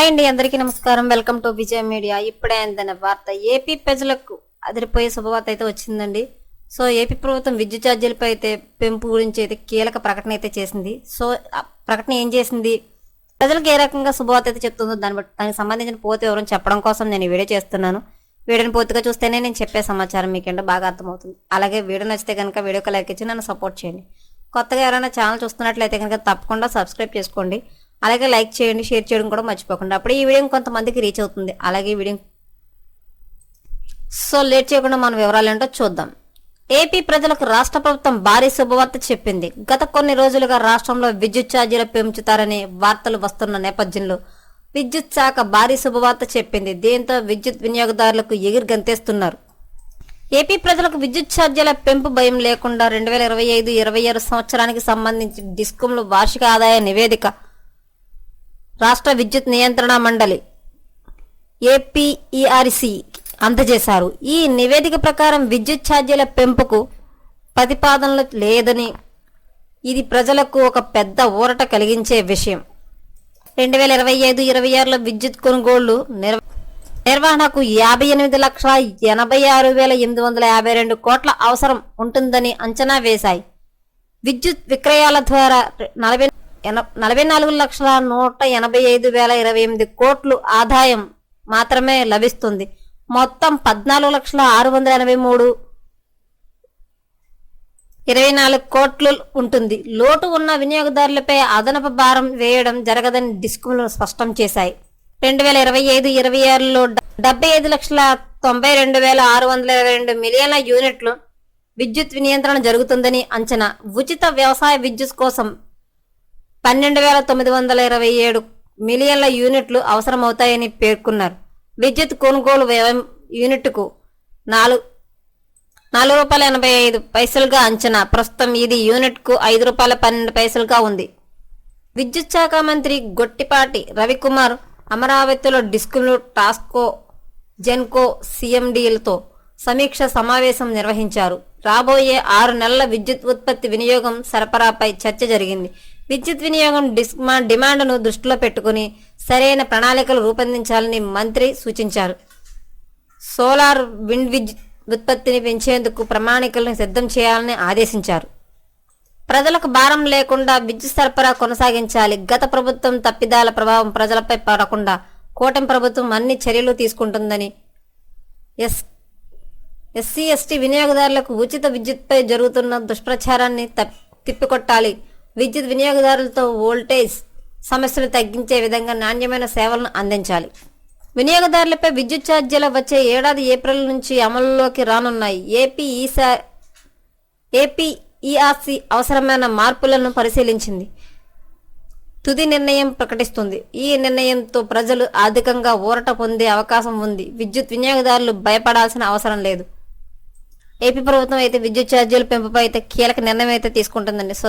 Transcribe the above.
Hi అండి అందరికీ నమస్కారం. Welcome to Vijaya media. ఇప్పుడే అందిన వార్త. ఏపీ ప్రజలకు అదిరిపోయే శుభవార్త అయితే వచ్చిందండి. సో ఏపీ ప్రభుత్వం విద్యుత్ ఛార్జీలపై అయితే పెంపు గురించి అయితే కీలక ప్రకటన అయితే చేసింది. సో ఆ ప్రకటన ఏం చేసింది? ప్రజలకు ఏ రకంగా శుభవార్త అయితే చెప్తుందో దాన్ని బట్టి దానికి సంబంధించిన పూర్తి వివరం చెప్పడం కోసం నేను వీడియో చేస్తున్నాను. వీడియోని పూర్తిగా చూస్తేనే నేను చెప్పే సమాచారం మీకేంటో బాగా అర్థమవుతుంది. అలాగే వీడియో నచ్చితే కనుక వీడియోకి లైక్ ఇచ్చి నన్ను సపోర్ట్ చేయండి. కొత్తగా ఎవరైనా ఛానల్ చూస్తున్నట్లయితే కనుక తప్పకుండా సబ్స్క్రైబ్ చేసుకోండి. అలాగే లైక్ చేయండి షేర్ చేయడం కూడా మర్చిపోకుండా. అప్పుడే ఈ వీడియో కొంతమందికి రీచ్ అవుతుంది. అలాగే ఈ వీడియో సో లేట్ చేయకుండా మన వివరాలు ఏంటో చూద్దాం. ఏపీ ప్రజలకు రాష్ట్ర ప్రభుత్వం భారీ శుభవార్త చెప్పింది. గత కొన్ని రోజులుగా రాష్ట్రంలో విద్యుత్ ఛార్జీలు పెంచుతారని వార్తలు వస్తున్న నేపథ్యంలో విద్యుత్ శాఖ భారీ శుభవార్త చెప్పింది. దీంతో విద్యుత్ వినియోగదారులకు ఎగిరి గంతేస్తున్నారు. ఏపీ ప్రజలకు విద్యుత్ ఛార్జీల పెంపు భయం లేకుండా రెండు వేల ఇరవై ఐదు ఇరవై ఆరు సంవత్సరానికి సంబంధించి డిస్కంలు వార్షిక ఆదాయ నివేదిక రాష్ట్ర విద్యుత్ నియంత్రణ మండలి ఏపీఈఆర్సి అందజేశారు. ఈ నివేదిక ప్రకారం విద్యుత్ ఛార్జీల పెంపుకు ప్రతిపాదనలు లేదని ఇది ప్రజలకు ఒక పెద్ద ఊరట కలిగించే విషయం. రెండు వేల ఇరవై ఐదు ఇరవై ఆరులో విద్యుత్ కొనుగోళ్ళు నిర్వహణకు యాభై ఎనిమిది లక్షల ఎనభై ఆరు వేల ఎనిమిది వందల యాభై రెండు కోట్ల అవసరం ఉంటుందని అంచనా వేశాయి. విద్యుత్ విక్రయాల ద్వారా నలభై నలభై నాలుగు లక్షల నూట ఎనభై ఐదు వేల ఇరవై ఎనిమిది కోట్లు ఆదాయం మాత్రమే లభిస్తుంది. మొత్తం పద్నాలుగు లక్షల ఆరు వందల ఎనభై మూడు ఇరవై నాలుగు కోట్లు ఉంటుంది. లోటు ఉన్న వినియోగదారులపై అదనపు భారం వేయడం జరగదని డిస్కులు స్పష్టం చేశాయి. రెండు వేల ఇరవై ఐదు ఇరవై ఆరులో డెబ్బై ఐదు లక్షల తొంభై రెండు వేల ఆరు వందల ఇరవై రెండు మిలియన్ల యూనిట్లు విద్యుత్ నియంత్రణ జరుగుతుందని అంచనా. ఉచిత వ్యవసాయ విద్యుత్ కోసం పన్నెండు వేల తొమ్మిది వందల ఇరవై ఏడు మిలియన్ల యూనిట్లు అవసరమవుతాయని పేర్కొన్నారు. విద్యుత్ కొనుగోలు వ్యయం యూనిట్కు నాలుగు నాలుగు రూపాయల ఎనభై ఐదు పైసలుగా అంచనా. ప్రస్తుతం ఇది యూనిట్కు ఐదు రూపాయల పన్నెండు పైసలుగా ఉంది. విద్యుత్ శాఖ మంత్రి గొట్టిపాటి రవికుమార్ అమరావతిలో డిస్కులు టాస్కో జెన్కో సీఎండీలతో సమీక్ష సమావేశం నిర్వహించారు. రాబోయే ఆరు నెలల విద్యుత్ ఉత్పత్తి వినియోగం సరఫరాపై చర్చ జరిగింది. విద్యుత్ వినియోగం డిస్మా డిమాండ్ను దృష్టిలో పెట్టుకుని సరైన ప్రణాళికలు రూపొందించాలని మంత్రి సూచించారు. సోలార్ విండ్ విద్యుత్ ఉత్పత్తిని పెంచేందుకు ప్రణాళికలను సిద్ధం చేయాలని ఆదేశించారు. ప్రజలకు భారం లేకుండా విద్యుత్ సరఫరా కొనసాగించాలి. గత ప్రభుత్వం తప్పిదాల ప్రభావం ప్రజలపై పడకుండా కూటమి ప్రభుత్వం అన్ని చర్యలు తీసుకుంటుందని ఎస్ ఎస్సీ ఎస్టీ వినియోగదారులకు ఉచిత విద్యుత్పై జరుగుతున్న దుష్ప్రచారాన్ని తప్- తిప్పికొట్టాలి. విద్యుత్ వినియోగదారులతో వోల్టేజ్ సమస్యను తగ్గించే విధంగా నాణ్యమైన సేవలను అందించాలి. వినియోగదారులపై విద్యుత్ ఛార్జీల వచ్చే ఏడాది ఏప్రిల్ నుంచి అమలులోకి రానున్నాయి. ఏపీ ఈసా ఏపీ ఈఆర్సీ అవసరమైన మార్పులను పరిశీలించింది. తుది నిర్ణయం ప్రకటిస్తుంది. ఈ నిర్ణయంతో ప్రజలు ఆర్థికంగా ఊరట పొందే అవకాశం ఉంది. విద్యుత్ వినియోగదారులు భయపడాల్సిన అవసరం లేదు. ఏపీ ప్రభుత్వం అయితే విద్యుత్ ఛార్జీల పెంపుపై అయితే కీలక నిర్ణయం అయితే తీసుకుంటుందండి. సో